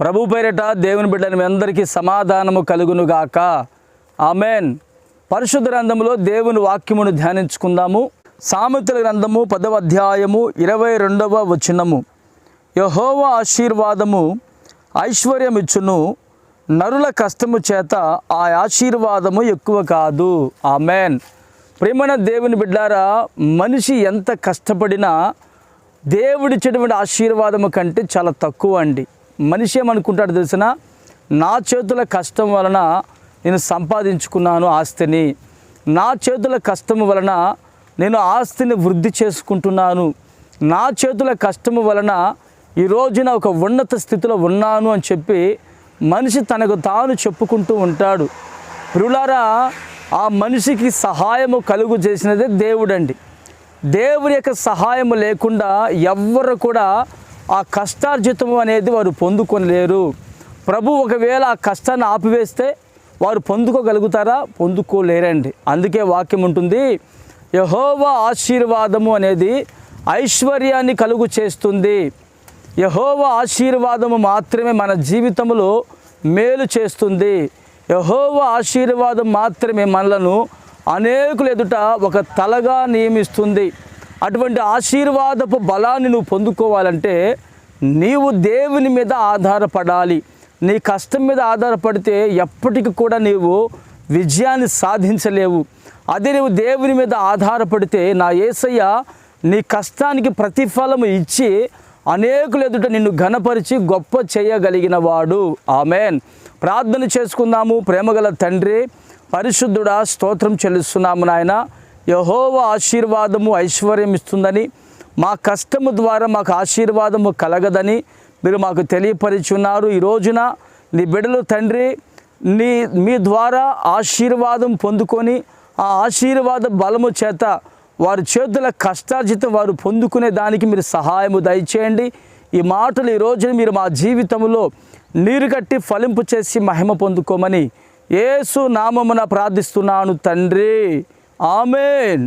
ప్రభు పేరిట దేవుని బిడ్డని మీ అందరికీ సమాధానము కలుగునుగాక. ఆమెన్. పరిశుద్ధ గ్రంథంలో దేవుని వాక్యమును ధ్యానించుకుందాము. సామెతల గ్రంథము పదవ అధ్యాయము ఇరవై రెండవ వచనము. యహోవ ఆశీర్వాదము ఐశ్వర్యమిచ్చును నరుల కష్టము చేత ఆ ఆశీర్వాదము ఎక్కువ కాదు. ఆమెన్. ప్రేమణ దేవుని బిడ్డారా మనిషి ఎంత కష్టపడినా దేవుడిచ్చేటువంటి ఆశీర్వాదము కంటే చాలా తక్కువ అండి. మనిషి ఏమనుకుంటాడు తెలిసిన? నా చేతుల కష్టం వలన నేను సంపాదించుకున్నాను ఆస్తిని. నా చేతుల కష్టం వలన నేను ఆస్తిని వృద్ధి చేసుకుంటున్నాను. నా చేతుల కష్టము వలన ఈ రోజున ఒక ఉన్నత స్థితిలో ఉన్నాను అని చెప్పి మనిషి తనకు తాను చెప్పుకుంటూ ఉంటాడు. ప్రియులారా ఆ మనిషికి సహాయము కలుగు చేసినదే దేవుడండి. దేవుని యొక్క సహాయము లేకుండా ఎవ్వరు కూడా ఆ కష్టార్జితము అనేది వారు పొందుకొనలేరు ప్రభు ఒకవేళ ఆ కష్టాన్ని ఆపివేస్తే వారు పొందుకోగలుగుతారా? పొందుకోలేరండి. అందుకే వాక్యం ఉంటుంది యహోవా ఆశీర్వాదము అనేది ఐశ్వర్యాన్ని కలుగు చేస్తుంది. యహోవా ఆశీర్వాదము మాత్రమే మన జీవితంలో మేలు చేస్తుంది. యహోవా ఆశీర్వాదం మాత్రమే మనలను అనేకులు ఎదుట ఒక తలగా నియమిస్తుంది. అటువంటి ఆశీర్వాదపు బలాన్ని నువ్వు పొందుకోవాలంటే నీవు దేవుని మీద ఆధారపడాలి. నీ కష్టం మీద ఆధారపడితే ఎప్పటికి కూడా నీవు విజయాన్ని సాధించలేవు. అదే నువ్వు దేవుని మీద ఆధారపడితే నా యేసయ్య నీ కష్టానికి ప్రతిఫలము ఇచ్చి అనేకులు ఎదుట నిన్ను ఘనపరిచి గొప్ప చేయగలిగిన వాడు ఆమెన్. ప్రార్థన చేసుకుందాము. ప్రేమగల తండ్రి పరిశుద్ధుడా స్తోత్రం చెల్లిస్తున్నాము నాయన. యహోవ ఆశీర్వాదము ఐశ్వర్యం ఇస్తుందని మా కష్టము ద్వారా మాకు ఆశీర్వాదము కలగదని మీరు మాకు తెలియపరిచున్నారు. ఈ రోజున నీ బిడ్డలు తండ్రి నీ మీ ద్వారా ఆశీర్వాదం పొందుకొని ఆ ఆశీర్వాద బలము చేత వారి చేతుల కష్టార్జితం వారు పొందుకునే దానికి మీరు సహాయము దయచేయండి. ఈ మాటలు ఈ రోజున మీరు మా జీవితంలో నీరు కట్టి ఫలింపు చేసి మహిమ పొందుకోమని ఏసు నామమున ప్రార్థిస్తున్నాను తండ్రి. ఆమెన్